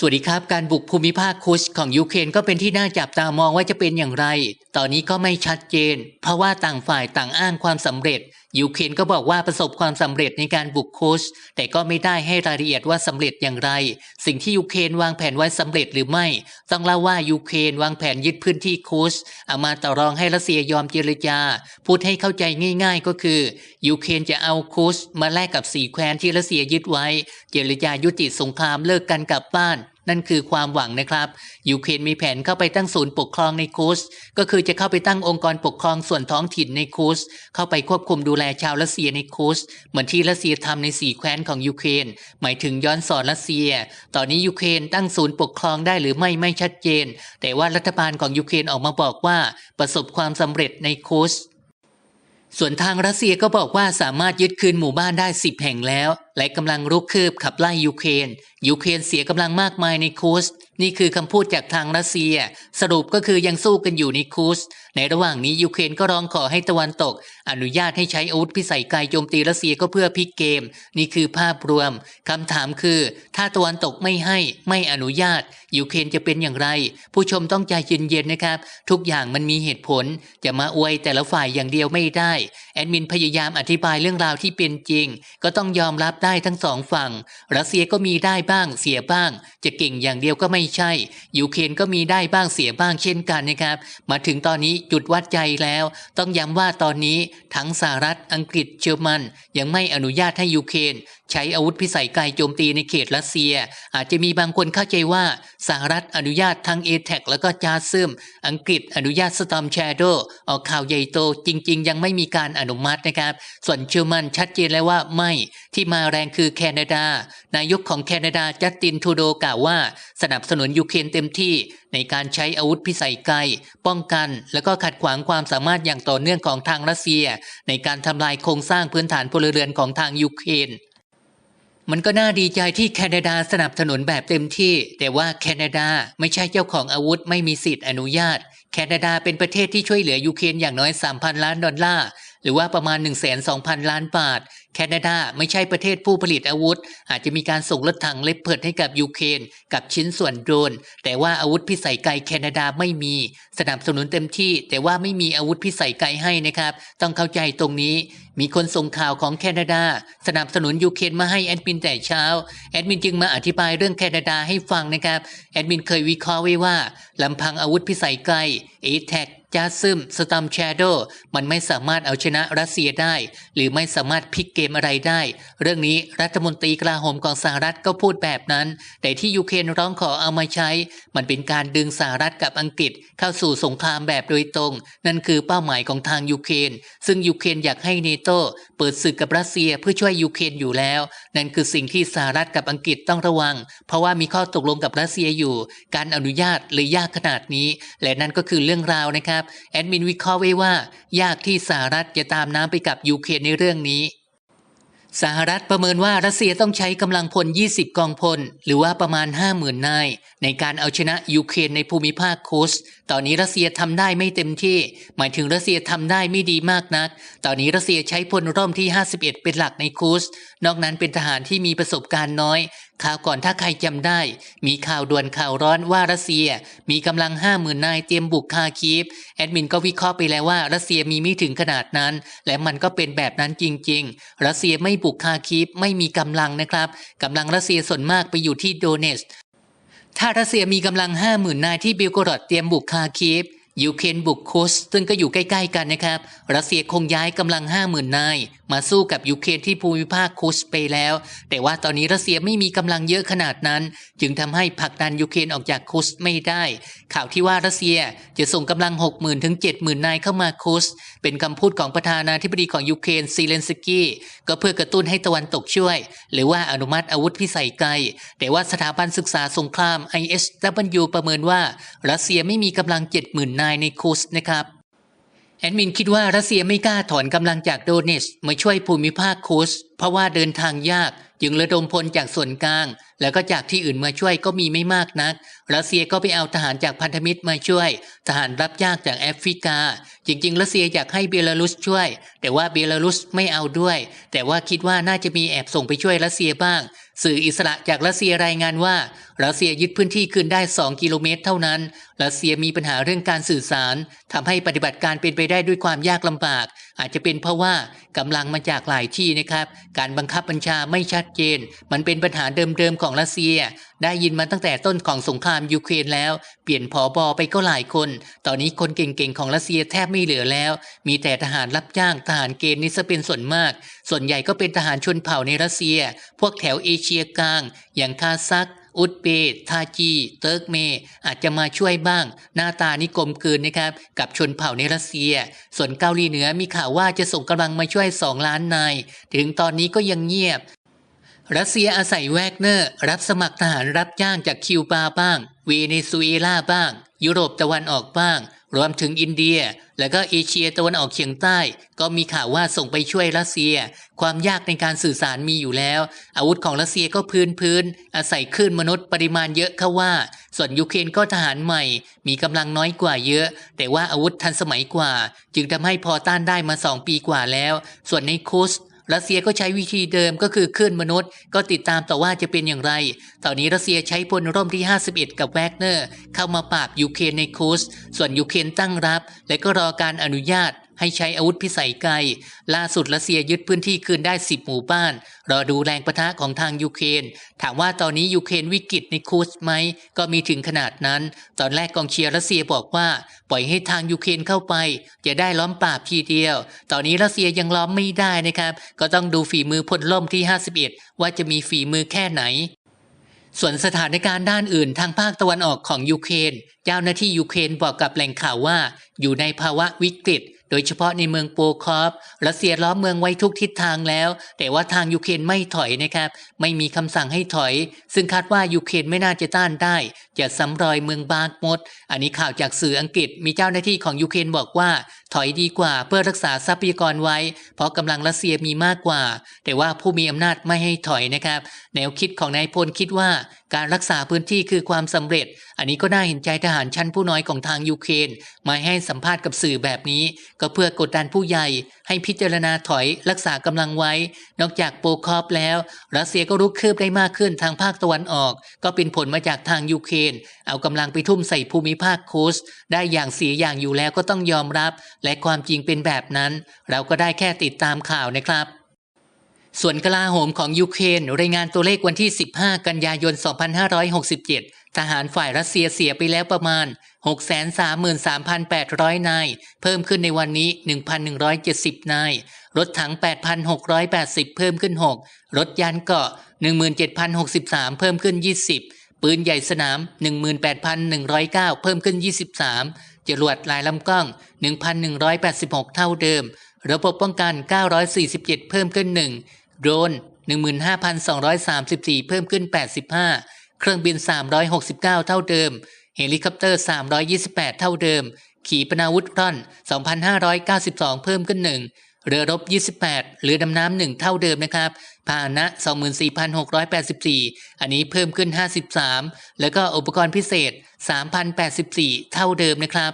สวัสดีครับ การบุกภูมิภาคคุชของยูเครนก็เป็นที่น่าจับตามองว่าจะเป็นอย่างไร ตอนนี้ก็ไม่ชัดเจน เพราะว่าต่างฝ่ายต่างอ้างความสำเร็จยูเครนก็บอกว่าประสบความสำเร็จในการบุกโคชแต่ก็ไม่ได้ให้รายละเอียดว่าสำเร็จอย่างไร สิ่งที่ยูเครนวางแผนไว้สำเร็จหรือไม่ ต้องเล่าว่ายูเครนวางแผนยึดพื้นที่โคชเอามาต่อรองให้รัสเซียยอมเจรจา พูดให้เข้าใจง่าย ๆ ก็คือยูเครนจะเอาโคชมาแลกกับสี่แคว้นที่รัสเซียยึดไว้ เจรจายุติสงครามเลิกกันกลับบ้าน นั่นคือความหวังนะครับยูเครนมีแผนเข้าไปตั้งศูนย์ปกครองในคูสก็คือจะเข้าไปตั้งองค์กรปกครองส่วนท้องถิ่นในคูสเข้าไปควบคุมดูแลชาวรัสเซียในคูสเหมือนที่รัสเซียทำในสี่แคว้นของยูเครนหมายถึงย้อนสอนรัสเซีย ตอนนี้ยูเครนตั้งศูนย์ปกครองได้หรือไม่ไม่ชัดเจน แต่ว่ารัฐบาลของยูเครนออกมาบอกว่าประสบความสำเร็จในคูสส่วนทางรัสเซียก็บอกว่าสามารถยึดคืนหมู่บ้านได้ 10 แห่งแล้ว และกำลังรุกคืบขับไล่ยูเครน ยูเครนเสียกำลังมากมายในคูสนี่คือคำพูดจากทางรัสเซีย สรุปก็คือยังสู้กันอยู่ในคูสในระหว่างนี้ยูเครนก็ร้องขอให้ตะวันตก อนุญาตให้ใช้อาวุธพิสัยไกลโจมตีรัสเซียก็เพื่อพลิกเกม นี่คือภาพรวมคำถามคือ ถ้าตะวันตกไม่ให้ไม่อนุญาตยูเครนจะเป็นอย่างไร ผู้ชมต้องใจเย็นๆนะครับ ทุกอย่างมันมีเหตุผล จะมาอวยแต่ละฝ่ายอย่างเดียวไม่ได้แอดมินพยายามอธิบายเรื่องราวที่เป็นจริง ก็ต้องยอมรับได้ทั้งสองฝั่ง รัสเซียก็มีได้บ้างเสียบ้าง จะเก่งอย่างเดียวก็ไม่ใช่ ยูเครนก็มีได้บ้างเสียบ้างเช่นกันนะครับ มาถึงตอนนี้จุดวัดใจแล้ว ต้องย้ำว่าตอนนี้ทั้งสหรัฐอังกฤษเยอรมัน ยังไม่อนุญาตให้ยูเครนใช้อาวุธพิสัยไกลโจมตีในเขตรัสเซีย อาจจะมีบางคนเข้าใจว่าสหรัฐอนุญาตทั้งเอแทแล้วก็จาซึมอังกฤษอนุญาตสตอมแชโดออกข่าวใหญ่โตจริง ๆ ยังไม่มีการอนุมัตินะครับ ส่วนเยอรมันชัดเจนแล้วว่าไม่ที่มาแรงคือแคนาดา นายกของแคนาดาจัสตินทูโดกล่าวว่า สนับสนุนยูเครนเต็มที่ในการใช้อาวุธพิสัยไกล ป้องกัน และก็ขัดขวางความสามารถอย่างต่อเนื่องของทางรัสเซีย ในการทำลายโครงสร้างพื้นฐานพลเรือนของทางยูเครนมันก็น่าดีใจที่แคนาดาสนับสนุนแบบเต็มที่ แต่ว่าแคนาดาไม่ใช่เจ้าของอาวุธไม่มีสิทธิ์อนุญาต แคนาดาเป็นประเทศที่ช่วยเหลือยูเครนอย่างน้อย 3,000 ล้านดอลลาร์ หรือว่าประมาณ 1 2 0 0 0 ล้านบาท แคนาดาไม่ใช่ประเทศผู้ผลิตอาวุธ อาจจะมีการส่งรถถังเล็บเพิดให้กับยูเครนกับชิ้นส่วนโดรน แต่ว่าอาวุธพิสัยไกลแคนาดาไม่มี สนับสนุนเต็มที่ แต่ว่าไม่มีอาวุธพิสัยไกลให้นะครับ ต้องเข้าใจตรงนี้ มีคนส่งข่าวของแคนาดา สนับสนุนยูเครนมาให้แอดมินแต่เช้า แอดมินจึงมาอธิบายเรื่องแคนาดาให้ฟังนะครับ แอดมินเคยวิเคราะห์ไว้ว่าลำพังอาวุธพิสัยไกลเอแทก จาซึมสตัมแชโดมันไม่สามารถเอาชนะรัสเซียได้ หรือไม่สามารถพลิกเกมอะไรได้ เรื่องนี้รัฐมนตรีกลาโหมของสหรัฐก็พูดแบบนั้น แต่ที่ยูเครนร้องขอเอามาใช้ มันเป็นการดึงสหรัฐกับอังกฤษเข้าสู่สงครามแบบโดยตรง นั่นคือเป้าหมายของทางยูเครนซึ่งยูเครนอยากให้เนโตเปิดศึกกับรัสเซียเพื่อช่วยยูเครนอยู่แล้ว นั่นคือสิ่งที่สหรัฐกับอังกฤษต้องระวัง เพราะว่ามีข้อตกลงกับรัสเซียอยู่ การอนุญาตเลยยากขนาดนี้ และนั่นก็คือเรื่องราวนะครับแอดมินวิเคราะห์ไว้ว่า ยากที่สหรัฐจะตามน้ำไปกับยูเครนในเรื่องนี้ สหรัฐประเมินว่ารัสเซียต้องใช้กำลังพล 20 กองพล หรือว่าประมาณ 50,000 นาย ในการเอาชนะยูเครนในภูมิภาคคุสตอนนี้รัสเซียทำได้ไม่เต็มที่ หมายถึงรัสเซียทำได้ไม่ดีมากนัก ตอนนี้รัสเซียใช้พลร่มที่ 51 เป็นหลักในคุสนอกนั้นเป็นทหารที่มีประสบการณ์น้อย ข่าวก่อนถ้าใครจำได้ มีข่าวด่วนข่าวร้อนว่ารัสเซีย มีกำลัง50,000นนายเตรียมบุกคาคีฟแอดมินก็วิเคราะห์ไปแล้วว่ารัสเซียมีไม่ถึงขนาดนั้น และมันก็เป็นแบบนั้นจริง ๆ รัสเซียไม่บุกคาคีฟไม่มีกำลังนะครับกำลังรัสเซียส่วนมากไปอยู่ที่โดเนสถ้ารัสเซียมีกำลัง50,000นายที่บิลโกรดเตรียมบุกคาคีฟ ยูเครนบุกคุสซึ่งก็อยู่ใกล้ๆกันนะครับ รัสเซียคงย้ายกำลัง 50,000 นาย มาสู้กับยูเครนที่ภูมิภาคคุสไปแล้ว แต่ว่าตอนนี้รัสเซียไม่มีกำลังเยอะขนาดนั้น จึงทำให้ผลักดันยูเครนออกจากคุสไม่ได้ ข่าวที่ว่ารัสเซียจะส่งกำลัง 60,000 ถึง 70,000 นายเข้ามาคุส เป็นคำพูดของประธานาธิบดีของยูเครนซีเลนสกี้ก็เพื่อกระตุ้นให้ตะวันตกช่วย หรือว่าอนุมัติอาวุธพิสัยไกล แต่ว่าสถาบันศึกษาสงคราม ISW ประเมินว่า รัสเซียไม่มีกำลัง 70,000 นายในคุสนะครับ แอดมินคิดว่ารัสเซียไม่กล้าถอนกำลังจากโดเนสมาช่วยภูมิภาคคุสเพราะว่าเดินทางยากจึงระดมพลจากส่วนกลาง แล้วก็จากที่อื่นมาช่วยก็มีไม่มากนัก รัสเซียก็ไปเอาทหารจากพันธมิตรมาช่วย ทหารรับยากจากแอฟริกา จริง ๆ รัสเซียอยากให้เบลารุสช่วย แต่ว่าเบลารุสไม่เอาด้วย แต่ว่าคิดว่าน่าจะมีแอบส่งไปช่วยรัสเซียบ้าง สื่ออิสระจากรัสเซียรายงานว่า รัสเซียยึดพื้นที่คืนได้ 2 กิโลเมตร เท่านั้น รัสเซียมีปัญหาเรื่องการสื่อสารทำให้ปฏิบัติการเป็นไปได้ด้วยความยากลำบาก อาจจะเป็นเพราะว่ากำลังมาจากหลายที่นะครับ การบังคับบัญชาไม่ชัดเจน มันเป็นปัญหาเดิมๆของรัสเซีย ได้ยินมาตั้งแต่ต้นของสงครามยูเครนแล้ว เปลี่ยนผอบอไปก็หลายคน ตอนนี้คนเก่งๆของรัสเซียแทบไม่เหลือแล้ว มีแต่ทหารรับจ้างทหารเกณฑ์นี่ซะเป็นส่วนมาก ส่วนใหญ่ก็เป็นทหารชนเผ่าในรัสเซีย พวกแถวเอเชียกลาง อย่างคาซัก อุดเบทาจี เติร์กเม อาจจะมาช่วยบ้าง หน้าตานี่กลมกลืนนะครับ กับชนเผ่าในรัสเซีย ส่วนเกาหลีเหนือมีข่าวว่าจะส่งกำลังมาช่วย 2 ล้านนาย ถึงตอนนี้ก็ยังเงียบ รัสเซียอาศัยแวกเนอร์ รับสมัครทหารรับจ้างจากคิวบาบ้าง เวเนซุเอลาบ้าง ยุโรปตะวันออกบ้าง รวมถึงอินเดีย และก็เอเชียตะวันออกเฉียงใต้ ก็มีข่าวว่าส่งไปช่วยรัสเซีย ความยากในการสื่อสารมีอยู่แล้ว อาวุธของรัสเซียก็พื้นพื้นๆอาศัยคลื่นมนุษย์ปริมาณเยอะเข้าว่า ส่วนยูเครนก็ทหารใหม่ มีกำลังน้อยกว่าเยอะ แต่ว่าอาวุธทันสมัยกว่า จึงทำให้พอต้านได้มา2ปีกว่าแล้ว ส่วนในคุส รัสเซียก็ใช้วิธีเดิมก็คือคลื่นมนุษย์ ก็ติดตามต่อว่าจะเป็นอย่างไร ตอนนี้รัสเซียใช้พลร่มที่ 51 กับแวกเนอร์ เข้ามาปราบยูเครนในคูสส่วนยูเครนตั้งรับ และก็รอการอนุญาต ให้ใช้อาวุธพิสัยไกล ล่าสุดรัสเซียยึดพื้นที่คืนได้ 10 หมู่บ้าน รอดูแรงประทะของทางยูเครน ถามว่าตอนนี้ยูเครนวิกฤตในคูสไหม ก็มีถึงขนาดนั้น ตอนแรกกองเชียร์รัสเซียบอกว่า ปล่อยให้ทางยูเครนเข้าไป จะได้ล้อมปราบทีเดียว ตอนนี้รัสเซียยังล้อมไม่ได้นะครับ ก็ต้องดูฝีมือพลล่มที่ 51 ว่าจะมีฝีมือแค่ไหนส่วนสถานการณ์ด้านอื่นทางภาคตะวันออกของยูเครน เจ้าหน้าที่ยูเครนบอกกับแหล่งข่าวว่า อยู่ในภาวะวิกฤต โดยเฉพาะในเมืองโปคอฟรัสเซียล้อมเมืองไว้ทุกทิศทางแล้ว แต่ว่าทางยูเครนไม่ถอยนะครับ ไม่มีคำสั่งให้ถอย ซึ่งคาดว่ายูเครนไม่น่าจะต้านได้ จะซ้ำรอยเมืองบาร์กมด อันนี้ข่าวจากสื่ออังกฤษมีเจ้าหน้าที่ของยูเครนบอกว่า ถอยดีกว่าเพื่อรักษาทรัพยากรไว้ เพราะกำลังรัสเซียมีมากกว่า แต่ว่าผู้มีอำนาจไม่ให้ถอยนะครับ แนวคิดของนายพลคิดว่าการรักษาพื้นที่คือความสำเร็จ อันนี้ก็น่าเห็นใจทหารชั้นผู้น้อยของทางยูเครนมาให้สัมภาษณ์กับสื่อแบบนี้ ก็เพื่อกดดันผู้ใหญ่ ให้พิจารณาถอยรักษากำลังไว้ นอกจากโปคอฟแล้ว รัสเซียก็รุกคืบได้มากขึ้นทางภาคตะวันออก ก็เป็นผลมาจากทางยูเครนเอากำลังไปทุ่มใส่ภูมิภาคโคสได้อย่างเสียอย่างอยู่แล้วก็ต้องยอมรับและความจริงเป็นแบบนั้น เราก็ได้แค่ติดตามข่าวนะครับ ส่วนกลาโหมของยูเครนรายงานตัวเลขวันที่ 15 กันยายน 2567 ทหารฝ่ายรัสเซียเสียไปแล้วประมาณ 633,800 นาย เพิ่มขึ้นในวันนี้ 1,170 นาย รถถัง 8,680 เพิ่มขึ้น 6 รถยานเกาะ17,063 เพิ่มขึ้น 20 ปืนใหญ่สนาม 18,109 เพิ่มขึ้น 23 จรวดลายลำกล้อง 1,186 เท่าเดิม ระบบป้องกัน 947 เพิ่มขึ้น 1 โดรน 15,234 เพิ่มขึ้น 85 เครื่องบิน 369 เท่าเดิม เฮลิคอปเตอร์ 328 เท่าเดิม ขีปนาวุธร่อน 2,592 เพิ่มขึ้น 1 เรือรบ 28 เรือดำน้ำหนึ่งเท่าเดิมนะครับพาหนะ 24,684 อันนี้เพิ่มขึ้น 53 แล้วก็อุปกรณ์พิเศษ 3,084 เท่าเดิมนะครับ